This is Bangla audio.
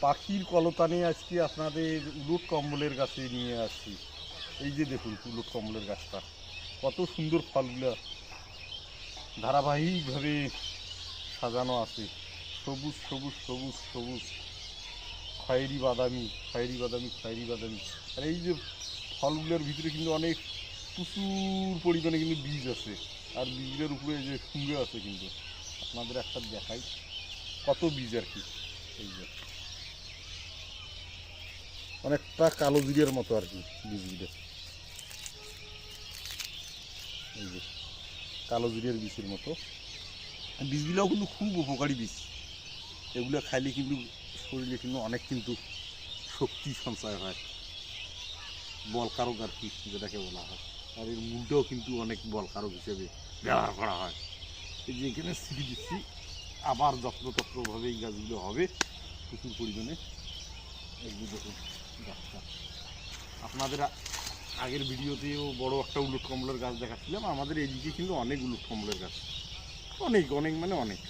পাখির কলতানে আজকে আপনাদের উলট কম্বলের গাছে নিয়ে আসছি। এই যে দেখুন উলট কম্বলের গাছটা, কত সুন্দর ফলগুলো। ধারাবাহিকভাবে সাজানো আছে। সবুজ সবুজ সবুজ সবুজ। খয়েরি বাদামি খয়েরি বাদামি খয়েরি বাদামি। আর এই যে ফলগুলোর ভিতরে কিন্তু অনেক প্রচুর পরিমাণে কিন্তু বীজ আছে। আর বীজের উপরে যে সুন্দর আছে কিন্তু। আপনাদের একটা দেখাই কত বীজ আর কি। এই যে অনেকটা কালো জিরের মতো আর কি বীজগুলো এই যে, কালো জিরের বীজের মতো। বীজগুলোও কিন্তু খুব উপকারী বীজ এগুলো খাইলে কিন্তু শরীরে কিন্তু অনেক কিন্তু শক্তি সঞ্চয় হয়। বলকারক আর কি, যেটাকে বলা হয়। আর এর মূলটাও কিন্তু অনেক বলকারক হিসেবে ব্যবহার করা হয়। এই যে এখানে সিঁড়ি দিচ্ছি, আবার যত্নতত্নভাবে এই গাছগুলো হবে প্রচুর পরিমাণে। এগুলো আপনাদের আগের ভিডিওতেও বড় একটা উলুট কম্বলের গাছ দেখাচ্ছিলাম। আমাদের এইদিকে কিন্তু অনেক উলুট কমলের গাছ। অনেক অনেক মানে অনেক।